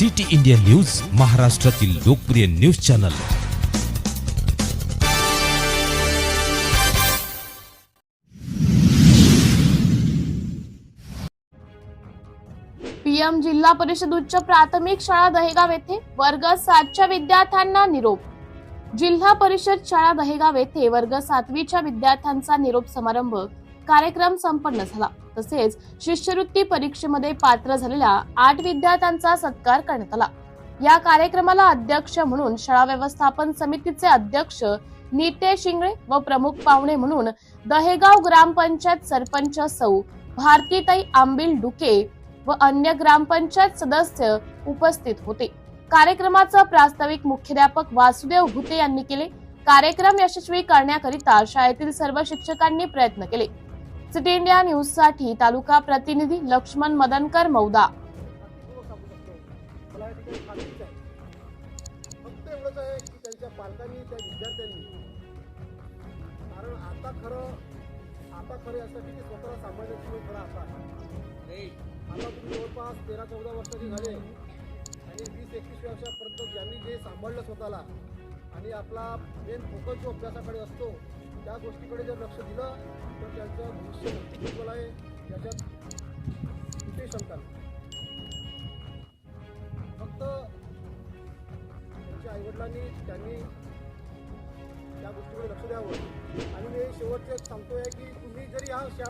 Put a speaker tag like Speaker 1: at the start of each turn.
Speaker 1: City India news महाराष्ट्रातील लोकप्रिय news channel.
Speaker 2: PM जिल्हा परिषद उच्च प्राथमिक शाळा दहेगाव येथे वर्ग सातच्या विद्यार्थ्यांना निरोप. जिल्हा परिषद शाळा दहेगाव येथे वर्ग सातवीच्या विद्यार्थ्यांचा निरोप समारंभ. कार्यक्रम संपन्न झाला. तसेच शिष्यवृत्ती परीक्षेमध्ये पात्र झालेल्या आठ विद्यार्थ्यांचा सत्कार करण्यात आला. या कार्यक्रमाला अध्यक्ष म्हणून शाळा व्यवस्थापन समितीचे अध्यक्ष निते शिंगळे व प्रमुख पाहुणे म्हणून दहेगाव ग्रामपंचायत सरपंच सौ भारतीताई आंबिल डुके व अन्य ग्रामपंचायत सदस्य उपस्थित होते. कार्यक्रमाचं प्रास्ताविक मुख्याध्यापक वासुदेव भुते यांनी केले. कार्यक्रम यशस्वी करण्याकरिता शाळेतील सर्व शिक्षकांनी प्रयत्न केले. सिटी इंडिया न्यूजसाठी तालुका प्रतिनिधी लक्ष्मण मदनकर मौदा.
Speaker 3: मला या ठिकाणी फक्त एवढंच आहे की त्यांच्या पालकांनी त्या विद्यार्थ्यांनी. कारण आता खरं आता खरं यासाठी की स्वतःला सांभाळण्याची वेळ खरं आता आहे. आता तुम्ही जवळपास तेरा चौदा वर्षाचे झाले आणि वीस एकवीस वर्षापर्यंत ज्यांनी जे सांभाळलं स्वतःला आणि आपला मेन फोकस जो अभ्यासाकडे असतो त्या गोष्टीकडे जर लक्ष दिलं तर त्यांचं भविष्य आहे. याच्यात कुठेही शंका नाही फक्त त्यांच्या आईवडिलांनी त्यांनी त्या गोष्टीकडे लक्ष द्यावं. आणि मी शेवटचं एक सांगतोय की तुम्ही जरी या अशा